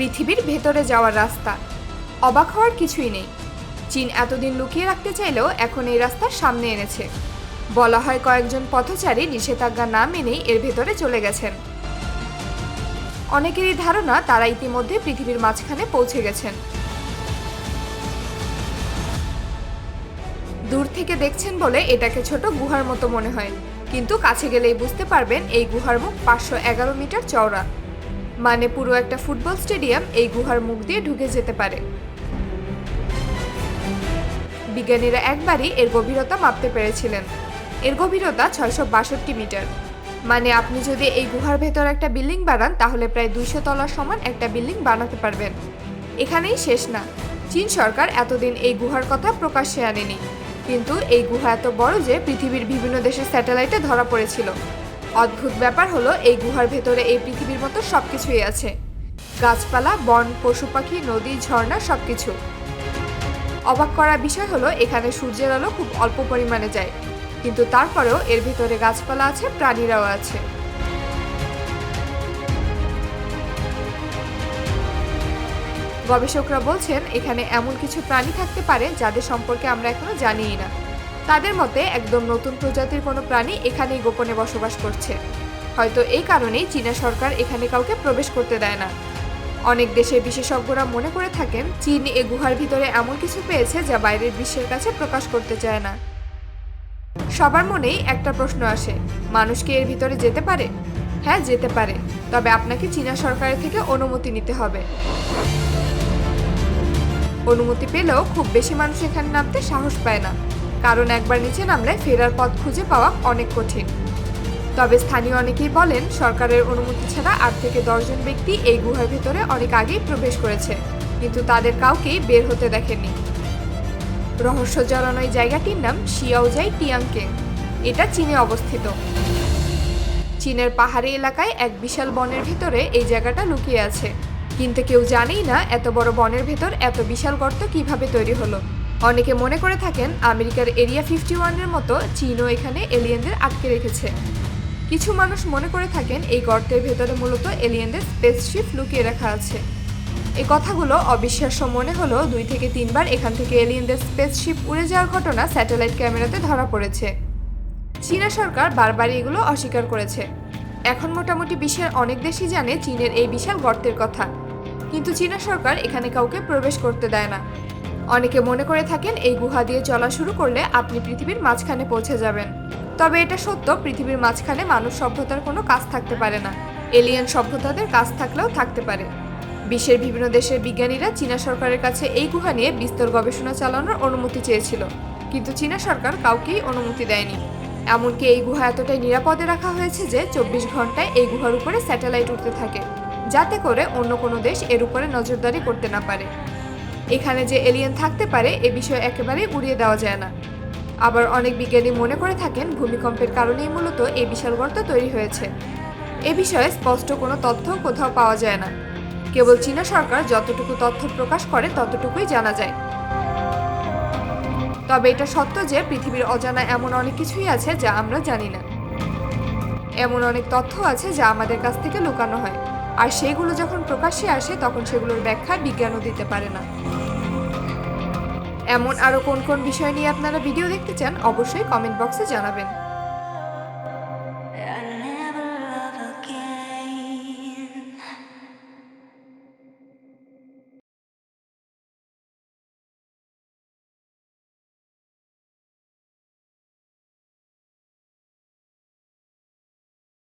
পৃথিবীর ভেতরে যাওয়ার রাস্তা। অবাক হওয়ার কিছুই নেই। চীন এতদিন লুকিয়ে রাখতে চাইলেও এখন এই রাস্তার সামনে এনেছে। বলা হয় কয়েকজন পথচারী নিষেধাজ্ঞা না মেনেই এর ভেতরে চলে গেছেন। অনেকেরই ধারণা তারা ইতিমধ্যে পৃথিবীর মাঝখানে পৌঁছে গেছেন। দূর থেকে দেখছেন বলে এটাকে ছোট গুহার মতো মনে হয়। কিন্তু কাছে গেলেই বুঝতে পারবেন এই গুহার মুখ পাঁচশো এগারো মিটার চওড়া। মানে পুরো একটা ফুটবল স্টেডিয়াম এই গুহার মুখ দিয়ে ঢুকে যেতে পারে। বিজ্ঞানীরা একবারই এর গভীরতা মাপতে পেরেছিলেন। এর গভীরতা ছয়শো বাষট্টি মিটার। মানে আপনি যদি এই গুহার ভেতর একটা বিল্ডিং বানান, তাহলে প্রায় দুইশো তলার সমান একটা বিল্ডিং বানাতে পারবেন। এখানেই শেষ না। চীন সরকার এতদিন এই গুহার কথা প্রকাশ্যে আনেনি। কিন্তু এই গুহা এত বড় যে পৃথিবীর বিভিন্ন দেশের স্যাটেলাইটে ধরা পড়েছিল। অদ্ভুত ব্যাপার হলো, এই গুহার ভেতরে এই পৃথিবীর মতো সবকিছুই আছে। গাছপালা, বন, পশু পাখি, নদী, ঝর্ণা, সবকিছু। অবাক করা বিষয় হলো, এখানে সূর্যের আলো খুব অল্প পরিমাণে যায়। কিন্তু তারপরেও এর ভিতরে গাছপালা আছে, প্রাণীরাও আছে। গবেষকরা বলছেন, এখানে এমন কিছু প্রাণী থাকতে পারে যাদের সম্পর্কে আমরা এখনও জানিই না। তাদের মতে একদম নতুন প্রজাতির কোনো প্রাণী এখানেই গোপনে বসবাস করছে। হয়তো এই কারণেই চীনা সরকার এখানে কাউকে প্রবেশ করতে দেয় না। অনেক দেশের বিশেষজ্ঞরা মনে করে থাকেন, চীন এ গুহার ভিতরে এমন কিছু পেয়েছে যা বাইরের বিশ্বের কাছে প্রকাশ করতে চায় না। সবার মনেই একটা প্রশ্ন আসে, মানুষ কি এর ভিতরে যেতে পারে? হ্যাঁ যেতে পারে, তবে আপনাকে চীনা সরকারের থেকে অনুমতি নিতে হবে। অনুমতি পেলেও খুব বেশি মানুষ এখানে নামতে সাহস পায় না। কারণ একবার নিচে নামলে ফেরার পথ খুঁজে পাওয়া অনেক কঠিন। তবে স্থানীয় অনেকেই বলেন, সরকারের অনুমতি ছাড়া আট থেকে দশজন ব্যক্তি এই গুহার ভেতরে অনেক আগেই প্রবেশ করেছে, কিন্তু তাদের কাউকেই বের হতে দেখেনি রহস্য জড়ানো এই জায়গাটির নাম শিয়াওজাই টিয়াংকে। এটা চীনে অবস্থিত। চীনের পাহাড়ি এলাকায় এক বিশাল বনের ভিতরে এই জায়গাটা লুকিয়ে আছে। কিন্তু কেউ জানেই না এত বড় বনের ভেতর এত বিশাল গর্ত কীভাবে তৈরি হলো। অনেকে মনে করে থাকেন আমেরিকার এরিয়া ফিফটি ওয়ানের মতো চীনও এখানে এলিয়েনদের আটকে রেখেছে। কিছু মানুষ মনে করে থাকেন এই গর্তের ভেতরে মূলত এলিয়েনদের স্পেসশিপ লুকিয়ে রাখা আছে। এই কথাগুলো অবিশ্বাস্য মনে হলো দুই থেকে তিনবার এখান থেকে এলিয়েনদের স্পেসশিপ উড়ে যাওয়ার ঘটনা স্যাটেলাইট ক্যামেরাতে ধরা পড়েছে। চীনা সরকার বারবারই এগুলো অস্বীকার করেছে। এখন মোটামুটি বিশ্বের অনেক দেশই জানে চীনের এই বিশাল গর্তের কথা। কিন্তু চীনা সরকার এখানে কাউকে প্রবেশ করতে দেয় না। অনেকে মনে করে থাকেন এই গুহা দিয়ে চলা শুরু করলে আপনি পৃথিবীর মাঝখানে পৌঁছে যাবেন। তবে এটা সত্য, পৃথিবীর মাঝখানে মানব সভ্যতার কোনো কাজ থাকতে পারে না। এলিয়েন সভ্যতাদের কাজ থাকলেও থাকতে পারে। বিশ্বের বিভিন্ন দেশের বিজ্ঞানীরা চীনা সরকারের কাছে এই গুহা নিয়ে বিস্তর গবেষণা চালানোর অনুমতি চেয়েছিল। কিন্তু চীনা সরকার কাউকেই অনুমতি দেয়নি। এমনকি এই গুহা এতটাই নিরাপদে রাখা হয়েছে যে চব্বিশ ঘন্টায় এই গুহার উপরে স্যাটেলাইট উঠতে থাকে, যাতে করে অন্য কোনো দেশ এর উপরে নজরদারি করতে না পারে। এখানে যে এলিয়েন থাকতে পারে, এ বিষয়ে একেবারে উড়িয়ে দেওয়া যায় না। আবার অনেক বিজ্ঞানী মনে করে থাকেন, ভূমিকম্পের কারণেই মূলত এই বিশাল গর্ত তৈরি হয়েছে। এ বিষয়ে স্পষ্ট কোনো তথ্য কোথাও পাওয়া যায় না। কেবল চীনা সরকার যতটুকু তথ্য প্রকাশ করে, ততটুকুই জানা যায়। তবে এটা সত্য যে, পৃথিবীর অজানা এমন অনেক কিছুই আছে যা আমরা জানি না। এমন অনেক তথ্য আছে যা আমাদের কাছ থেকে লুকানো হয়। আর সেইগুলো যখন প্রকাশ্যে আসে, তখন সেগুলোর ব্যাখ্যা বিজ্ঞানও দিতে পারে না। এমন আরও কোন কোন বিষয় নিয়ে আপনারা ভিডিও দেখতে চান, অবশ্যই কমেন্ট বক্সে জানাবেন।